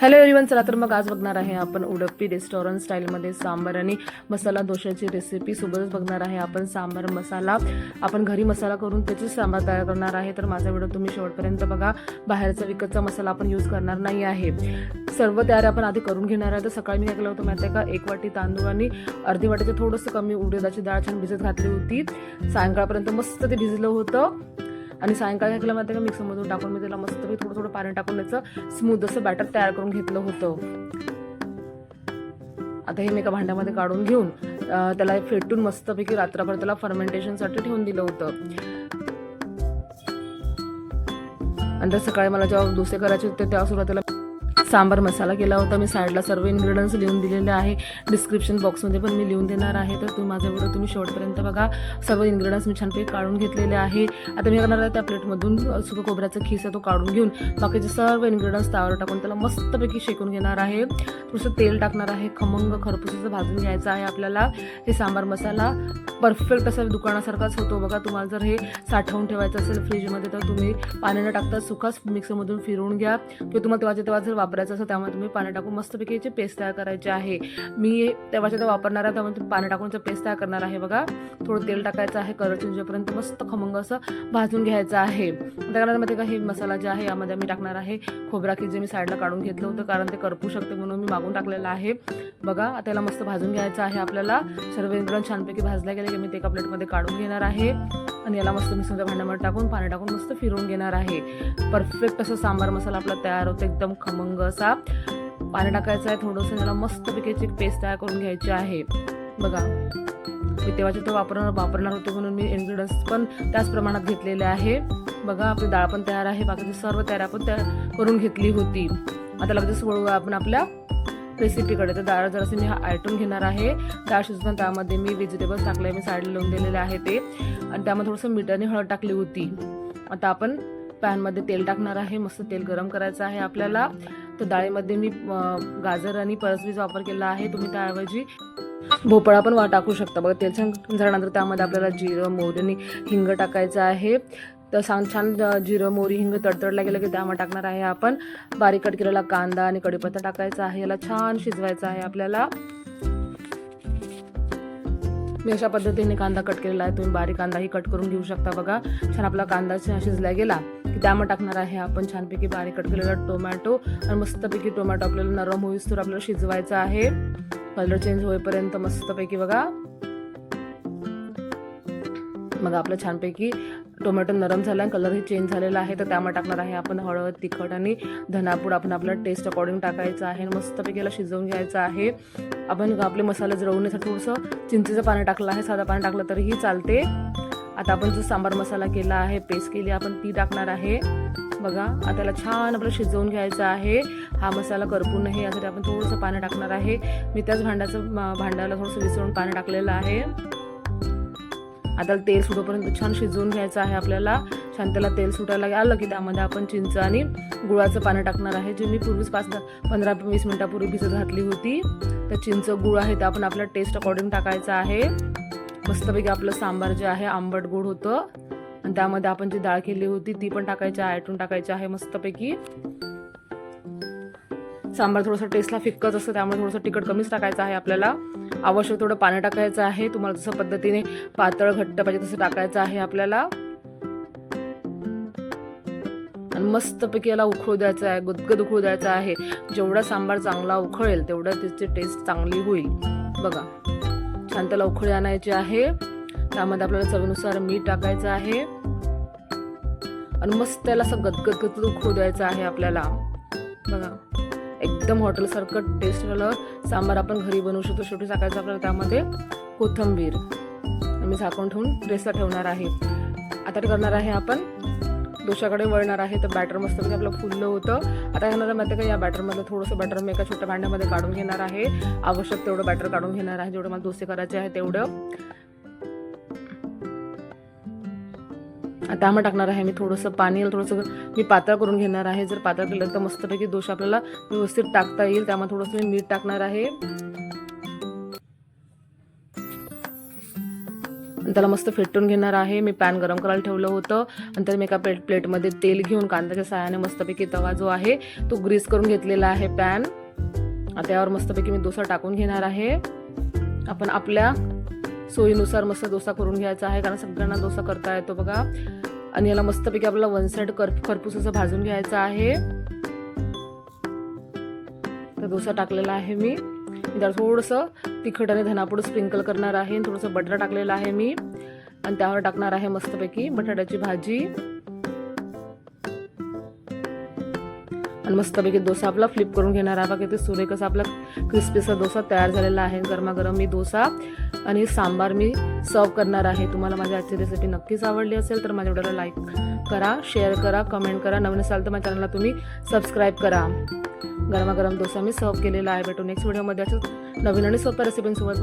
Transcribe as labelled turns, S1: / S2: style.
S1: Hello everyone चला तर मग आज बघणार आहे आपण उडप्पी रेस्टॉरंट स्टाईलमध्ये सांबार आणि मसाला दोशाची रेसिपी सोबतच बघणार आहे आपण सांबार मसाला. आपण घरी मसाला करून त्याचे सांबार तयार करणार आहे. तर माझा व्हिडिओ तुम्ही शेवटपर्यंत बघा. बाहेरचा विकतचा मसाला आपण यूज करणार नाही आहे. सर्व तयारी आपण आधी करून घेणार आहे. तर सकाळी मी काय केलं होतं माहिती आहे का? एक वाटी तांदूळ आणि अर्धी वाटीचं थोडंसं कमी उडदाची डाळ छान भिजत घातली होती. सायंकाळपर्यंत मस्त ते भिजलं होतं. आणि सायंकाळी काय केलं माहिती का मिक्सरमधून टाकून मी त्याला मस्त थोडं थोडं पाणी टाकून त्याचं स्मूथ असं बॅटर तयार करून घेतलं होतं. आता हे मी एका भांड्यामध्ये काढून घेऊन त्याला फेटून मस्तपैकी रात्रभर त्याला फर्मेंटेशनसाठी ठेवून दिलं होतं. नंतर सकाळी मला जेव्हा डोसे करायचे होते तेव्हा सुरुवातीला सांबार मसाला केला होता. मी साईडला सर्व इन्ग्रेडियंट्स लिहून दिलेले आहे. डिस्क्रिप्शन बॉक्समध्ये पण मी लिहून देणार आहे. तर तुम्ही माझा व्हिडिओ तुम्ही शेवटपर्यंत बघा. सर्व इन्ग्रेडियंट्स मी छानपैकी काढून घेतलेले आहे. आता मी करणार आहे त्या प्लेटमधून सुकं खोबऱ्याचा खीस आहे तो काढून घेऊन बाकीचे सर्व इन्ग्रेडियंट्स त्यावर टाकून त्याला मस्तपैकी शेकून घेणार आहे. थोडंसं तेल टाकणार आहे. खमंग खरपुसाचं भाजून घ्यायचं आहे आपल्याला. हे सांबार मसाला परफेक्ट असा दुकानासारखाच होतो बघा. तुम्हाला जर हे साठवून ठेवायचं असेल फ्रीजमध्ये तर तुम्ही पाण्यानं टाकता. सुखाच मिक्सरमधून फिरवून घ्या. किंवा तुम्हाला तेव्हाच्या तेव्हा जर वापरायचं असं त्यामध्ये तुम्ही पाणी टाकून मस्तपैकी याची पेस्ट तयार करायची आहे. मी तेव्हाच्या तेव्हा वापरणार आहे त्यामध्ये तुम्ही पाणी टाकून पेस्ट तयार करणार आहे बघा. थोडं तेल टाकायचं आहे कलर चेंजेपर्यंत मस्त खमंग असं भाजून घ्यायचं आहे. त्यानंतर का हे मसाला जे आहे यामध्ये मी टाकणार आहे खोबरा की जे मी साईडला काढून घेतलं होतं कारण ते करपू शकते म्हणून मी मागून टाकलेलं आहे. बघा त्याला मस्त भाजून घ्यायचं आहे आपल्याला. सर्व इंग्रड छानपैकी भाजल्या गेले की मी ते एका प्लेटमध्ये काढून घेणार आहे. आणि याला मस्त मिक्सरच्या भांड्यामध्ये टाकून पाणी टाकून मस्त फिरवून घेणार आहे. परफेक्ट असं सांबार मसाला आपला तयार होतो एकदम खमंग असा. पाणी टाकायचं आहे थोडंसं त्याला मस्तपैकी याची पेस्ट तयार करून घ्यायची आहे. बघा मी तेव्हाचे ते वापरणार वापरणार होतो म्हणून मी इन्ग्रेडियंट्स पण त्याच प्रमाणात घेतलेले आहे. बघा आपली डाळ पण तयार आहे. बाकीची सर्व तयार आपण तयार करून घेतली होती. आता लगेच वळू आपण आपल्या रेसिपीकडे. तर डाळ जराशी मी आयटून घेणार आहे. डाळ शिजवून त्यामध्ये मी व्हेजिटेबल्स टाकले मी साईडला लावून दिलेले आहे ते. आणि त्यामध्ये थोडंसं मिठाने हळद टाकली होती. आता आपण पॅनमध्ये तेल टाकणार आहे. मस्त तेल गरम करायचं आहे आपल्याला. तर डाळीमध्ये मी गाजर आणि परसबीज वापर केला आहे. तुम्ही त्याऐवजी भोपळा पण वा टाकू शकता. बघा तेल छान झाल्यानंतर त्यामध्ये आपल्याला जिरं मोहरी आणि हिंग टाकायचं आहे. तर छान छान जिरं मोरी हिंग तडतडला गेलं की त्यामध्ये टाकणार आहे आपण. बारीक कट केलेला कांदा आणि कढीपत्ता टाकायचा आहे. याला छान शिजवायचं आहे आपल्याला. मी अशा पद्धतीने कांदा कट केलेला आहे. तुम्ही बारीक कांदाही कट करून घेऊ शकता बघा. छान आपला कांदा शिजला गेला की त्यामध्ये टाकणार आहे आपण छानपैकी बारीक कट केलेला टोमॅटो. आणि मस्तपैकी टोमॅटो आपल्याला नरम होईस तर आपल्याला शिजवायचा आहे. कलर चेंज होईपर्यंत मस्तपैकी बघा. मग आपलं छानपैकी टोमॅटो नरम झाला आहे कलरही चेंज झालेला आहे तर त्यामुळे टाकणार आहे आपण हळद तिखट आणि धनापूड. आपण आपल्या टेस्ट अकॉर्डिंग टाकायचं आहे मस्तपैकी याला शिजवून घ्यायचं आहे. आपण आपले मसाले जळवण्यासाठी थोडंसं चिंचेचं पाणी टाकलं आहे साधं पाणी टाकलं तरीही चालते. आता आपण जो सांबार मसाला केला आहे पेस्ट केली आपण ती टाकणार आहे. बघा आता त्याला छान आपलं शिजवून घ्यायचं आहे. हा मसाला करपू नये यासाठी आपण थोडंसं पाणी टाकणार आहे. मी त्याच भांड्याचं भांड्याला थोडंसं विसरून पाणी टाकलेलं आहे. आता तेल सुटोपर्यंत छान शिजवून घ्यायचं आहे आपल्याला. छान त्याला तेल सुटायला आलं की त्यामध्ये आपण चिंच आणि गुळाचं पाणी टाकणार आहे जे मी पूर्वीच पाच पंधरा वीस मिनिटापूर्वी भिजत घातली होती. तर चिंच गुळ आहे ते आपण आपल्या टेस्ट अकॉर्डिंग टाकायचं आहे. मस्तपैकी आपलं सांबार जे आहे आंबट गोड होतं. आणि त्यामध्ये आपण जी डाळ केली होती ती पण टाकायची आहे आयटून टाकायची आहे मस्तपैकी. सांबार थोडंसं टेस्टला फिक्कच असतं त्यामुळे थोडंसं तिखट कमीच टाकायचं आहे आपल्याला. आवश्यक थोडं पाणी टाकायचं आहे. तुम्हाला जसं पद्धतीने पातळ घट्ट पाहिजे तसं टाकायचं आहे आपल्याला. आणि मस्तपैकी याला उखळू द्यायचं आहे. गुदगद उखळू द्यायचं आहे. जेवढा सांबार चांगला उखळेल तेवढं त्याची टेस्ट चांगली होईल. बघा छान त्याला उखळी आणायची आहे. त्यामध्ये आपल्याला चवीनुसार मीठ टाकायचं आहे. आणि मस्त त्याला असं गदगद गदगद उखळू द्यायचं आहे आपल्याला. बघा. एकदम हॉटेलसारखं टेस्ट झालं सांबार आपण घरी बनवू शकतो. शेवटी टाकायचं आपल्याला त्यामध्ये कोथंबीर. मी झाकून ठेवून रेसला ठेवणार आहे. आता ते करणार आहे आपण? दोशाकडे वळणार आहे. तर बॅटर मस्तपैकी आपलं फुललं होतं. आता घेणार माहिती आहे का? या बॅटरमधलं थोडंसं बॅटर मी एका छोट्या भांड्यामध्ये काढून घेणार आहे. आवश्यक तेवढं बॅटर काढून घेणार आहे. जेवढं मला डोसे करायचे आहे तेवढं. आता टाकणार आहे. मी थोडंसं पाणी थोडंसं मी पातळ करून घेणार आहे. जर पातळ केलं तर मस्तपैकी दोष आपल्याला व्यवस्थित टाकता येईल. त्यामध्ये थोडंसं मी मीठ टाकणार आहे. त्याला मस्त फेटून घेणार आहे. मी पॅन गरम करायला ठेवलं होतं. नंतर मी एका प्लेट प्लेटमध्ये तेल घेऊन कांद्याच्या साहाय्याने मस्तपैकी तवा जो आहे तो ग्रीस करून घेतलेला आहे पॅन. त्यावर मस्तपैकी मी डोसा टाकून घेणार आहे. आपण आपल्या सोयीनुसार मस्त डोसा करून घ्यायचा आहे कारण सगळ्यांना डोसा करता येतो बघा. आणि याला मस्तपैकी आपल्याला वन साईड कर खरपूस असं भाजून घ्यायचं आहे. तर डोसा टाकलेला आहे मी. त्याला त्यावर थोडंसं तिखट आणि धनापूड स्प्रिंकल करणार आहे. थोडंसं बटर टाकलेलं आहे मी. आणि त्यावर टाकणार आहे मस्तपैकी बटाट्याची भाजी. आणि मस्तपैकी डोसा आपला फ्लिप करून घेणार आहे. बघा ते सुरेख असा आपला क्रिस्पीचा डोसा तयार झालेला आहे. गरमागरम मी डोसा आणि सांबार मी सर्व करणार आहे. तुम्हाला माझी आजची रेसिपी नक्कीच आवडली असेल तर माझ्या व्हिडिओला लाईक करा शेअर करा कमेंट करा. नवीन असाल तर माझ्या चॅनलला तुम्ही सबस्क्राईब करा. गरमागरम डोसा मी सर्व केलेला आहे. भेटू नेक्स्ट व्हिडिओमध्ये असं नवीन आणि सोप्या रेसिपींसोबत